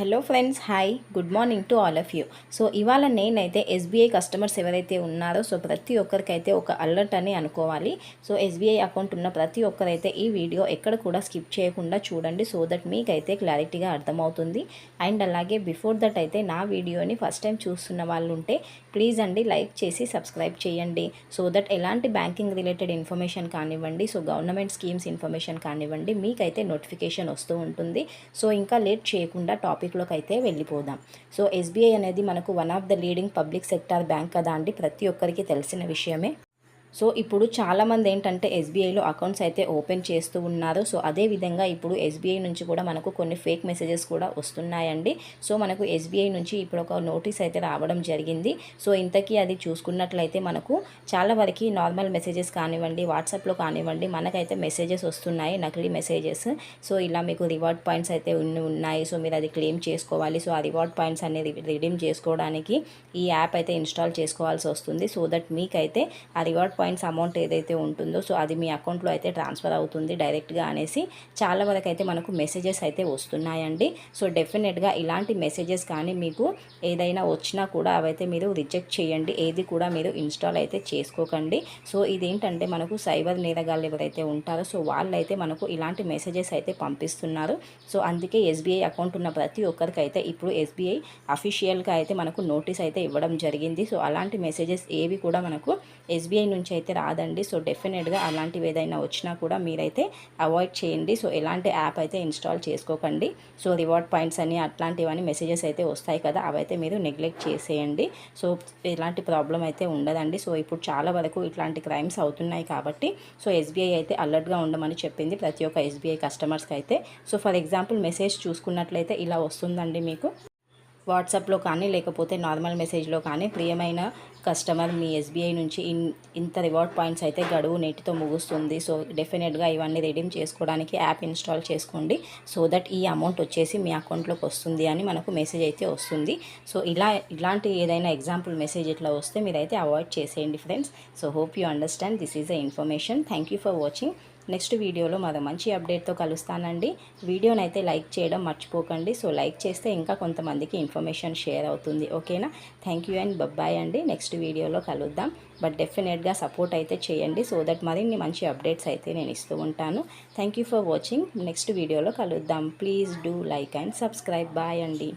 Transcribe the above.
Hello friends hi good morning to all of you. So ఇవాళ నేనైతే SBI customers ఎవరైతే ఉన్నారో సో ప్రతి ఒక్కరికైతే ఒక అలర్ట్ అని అనుకోవాలి. సో ఎస్బీఐ అకౌంట్ ఉన్న ప్రతి ఒక్కరైతే ఈ వీడియో ఎక్కడ కూడా స్కిప్ చేయకుండా చూడండి సో దట్ మీకైతే క్లారిటీగా అర్థమవుతుంది. అండ్ అలాగే బిఫోర్ దట్ అయితే నా వీడియోని ఫస్ట్ టైం చూస్తున్న వాళ్ళు ఉంటే ప్లీజ్ అండి లైక్ చేసి సబ్స్క్రైబ్ చేయండి. సో దట్ ఎలాంటి బ్యాంకింగ్ రిలేటెడ్ ఇన్ఫర్మేషన్ కానివ్వండి సో గవర్నమెంట్ స్కీమ్స్ ఇన్ఫర్మేషన్ కానివ్వండి మీకైతే నోటిఫికేషన్ వస్తూ ఉంటుంది. సో ఇంకా లేట్ చేయకుండా టాపిక్ టాపిక్లోకి అయితే వెళ్ళిపోదాం. సో ఎస్బీఐ అనేది మనకు one of the leading public sector bank కదా అండి. ప్రతి ఒక్కరికి తెలిసిన విషయమే. సో ఇప్పుడు చాలామంది ఏంటంటే ఎస్బీఐలో అకౌంట్స్ అయితే ఓపెన్ చేస్తూ ఉన్నారు. సో అదే విధంగా ఇప్పుడు ఎస్బీఐ నుంచి కూడా మనకు కొన్ని ఫేక్ మెసేజెస్ కూడా వస్తున్నాయండి. సో మనకు ఎస్బీఐ నుంచి ఇప్పుడు ఒక నోటీస్ అయితే రావడం జరిగింది. సో ఇంతకీ అది చూసుకున్నట్లయితే మనకు చాలా వరకు నార్మల్ మెసేజెస్ కానివ్వండి వాట్సాప్లో కానివ్వండి మనకైతే మెసేజెస్ వస్తున్నాయి నకిలీ మెసేజెస్ సో ఇలా మీకు రివార్డ్ పాయింట్స్ అయితే ఉన్నాయి. సో మీరు అది క్లెయిమ్ చేసుకోవాలి. సో ఆ రివార్డ్ పాయింట్స్ అనేది రిడీమ్ చేసుకోవడానికి ఈ యాప్ అయితే ఇన్స్టాల్ చేసుకోవాల్సి వస్తుంది. సో దట్ మీకైతే ఆ రివార్డ్ పాయింట్స్ అమౌంట్ ఏదైతే ఉంటుందో సో అది మీ అకౌంట్లో అయితే ట్రాన్స్ఫర్ అవుతుంది డైరెక్ట్గా అనేసి చాలా వరకు అయితే మనకు మెసేజెస్ అయితే వస్తున్నాయండి. సో డెఫినెట్గా ఇలాంటి మెసేజెస్ కానీ మీకు ఏదైనా వచ్చినా కూడా అవైతే మీరు రిజెక్ట్ చేయండి. ఏది కూడా మీరు ఇన్స్టాల్ అయితే చేసుకోకండి. సో ఇదేంటంటే మనకు సైబర్ నేరగాళ్ళు ఎవరైతే ఉంటారో సో వాళ్ళైతే మనకు ఇలాంటి మెసేజెస్ అయితే పంపిస్తున్నారు. సో అందుకే ఎస్బీఐ అకౌంట్ ఉన్న ప్రతి ఒక్కరికైతే ఇప్పుడు ఎస్బీఐ అఫీషియల్గా అయితే మనకు నోటీస్ అయితే ఇవ్వడం జరిగింది. సో అలాంటి మెసేజెస్ ఏవి కూడా మనకు ఎస్బీఐ నుంచి నుంచి అయితే రాదండి. సో డెఫినెట్గా అలాంటివి ఏదైనా వచ్చినా కూడా మీరైతే అవాయిడ్ చేయండి. సో ఎలాంటి యాప్ అయితే ఇన్స్టాల్ చేసుకోకండి. సో రివార్డ్ పాయింట్స్ అని అట్లాంటివన్నీ మెసేజెస్ అయితే వస్తాయి కదా అవైతే మీరు నెగ్లెక్ట్ చేసేయండి. సో ఎలాంటి ప్రాబ్లం అయితే ఉండదండి. సో ఇప్పుడు చాలా వరకు ఇట్లాంటి క్రైమ్స్ అవుతున్నాయి కాబట్టి సో ఎస్బీఐ అయితే అలర్ట్గా ఉండమని చెప్పింది ప్రతి ఒక్క ఎస్బీఐ కస్టమర్స్కి అయితే సో ఫర్ ఎగ్జాంపుల్ మెసేజ్ చూసుకున్నట్లయితే ఇలా వస్తుందండి మీకు. వాట్సాప్లో కానీ లేకపోతే నార్మల్ మెసేజ్లో కానీ ప్రియమైన కస్టమర్ మీ ఎస్బీఐ నుంచి ఇన్ ఇంత రివార్డ్ పాయింట్స్ అయితే గడువు నేటితో ముగుస్తుంది. సో డెఫినెట్గా ఇవన్నీ రెడీమ్ చేసుకోవడానికి యాప్ ఇన్స్టాల్ చేసుకోండి. సో దట్ ఈ అమౌంట్ వచ్చేసి మీ అకౌంట్లోకి వస్తుంది అని మనకు మెసేజ్ అయితే వస్తుంది. సో ఇలా ఇలాంటి ఏదైనా ఎగ్జాంపుల్ మెసేజ్ ఇట్లా వస్తే మీరైతే అవాయిడ్ చేసేయండి friends. So hope you understand. This is a information. Thank you for watching. Next వీడియోలో మరో మంచి అప్డేట్తో కలుస్తానండి. వీడియోని అయితే లైక్ చేయడం మర్చిపోకండి. సో లైక్ చేస్తే ఇంకా కొంతమందికి ఇన్ఫర్మేషన్ షేర్ అవుతుంది. ఓకేనా? థ్యాంక్ యూ అండ్ బబ్బాయ్ అండి. నెక్స్ట్ వీడియోలో కలుద్దాం. బట్ డెఫినెట్గా సపోర్ట్ అయితే చేయండి. సో దట్ మరిన్ని మంచి అప్డేట్స్ అయితే నేను ఇస్తూ ఉంటాను. Thank for watching. నెక్స్ట్ వీడియోలో కలుద్దాం. Please do like and subscribe. Bye అండి.